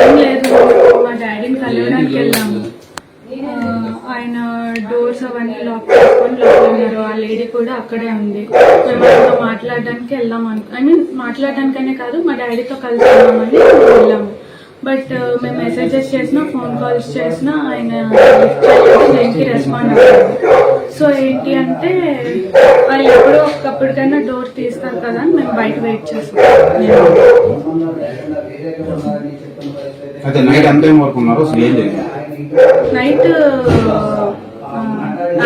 ఏం లేదు మా డాడీని కలవడానికి వెళ్ళాము. ఆయన డోర్స్ అవన్నీ లాక్ చేసుకొని లోపల ఉన్నారు ఆ లేడీ కూడా అక్కడే ఉంది మేము ఆయనతో మాట్లాడడానికి వెళ్దాం అను ఐ మీన్ మాట్లాడడానికనే కాదు మా డాడీతో కలిసి వెళ్దామని వెళ్ళాము. బట్ మేము మెసేజెస్ చేసినా ఫోన్ కాల్స్ చేసినా ఆయన దేనికి రెస్పాండ్ అవ్వాలి ఏంటి అంటే వాళ్ళు ఎప్పుడో ఒకప్పటికైనా డోర్ తీస్తారు కదా అని మేము బయట వెయిట్ చేస్తాం అయితే నైట్ ఎంత టైం వరకు ఉన్నారు అసలు ఏం జరిగింది నైట్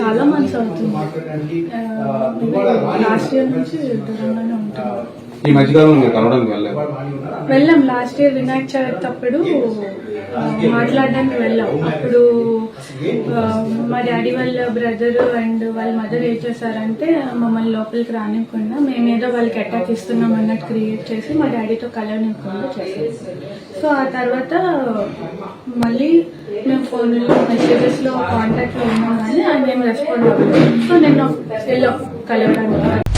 చాలా మంత్స్ అవుతుంది. లాస్ట్ ఇయర్ నుంచి దూరంగానే ఉంటున్నాం ఈ మధ్యకాలంలో మీరు కలవడానికి వెళ్ళలేదు వెళ్ళాం. లాస్ట్ ఇయర్ వినాయక చవితి అప్పుడు మాట్లాడడానికి వెళ్ళాం. అప్పుడు డాడీ వాళ్ళ బ్రదర్ అండ్ వాళ్ళ మదర్ ఏం చేశారంటే మమ్మల్ని లోపలికి రానివ్వకుండా మేమేదో వాళ్ళకి అటాక్ ఇస్తున్నాం అన్నట్టు క్రియేట్ చేసి మా డాడీతో కలవనివ్వకుండా చేశారు. సో ఆ తర్వాత మళ్ళీ మేము ఫోన్లో మెసేజెస్లో కాంటాక్ట్లో ఉన్నాం కానీ ఆయన ఏం రెస్పాండ్ అవ్వలేదు. సో నేను వెళ్ళాం కలవడానికి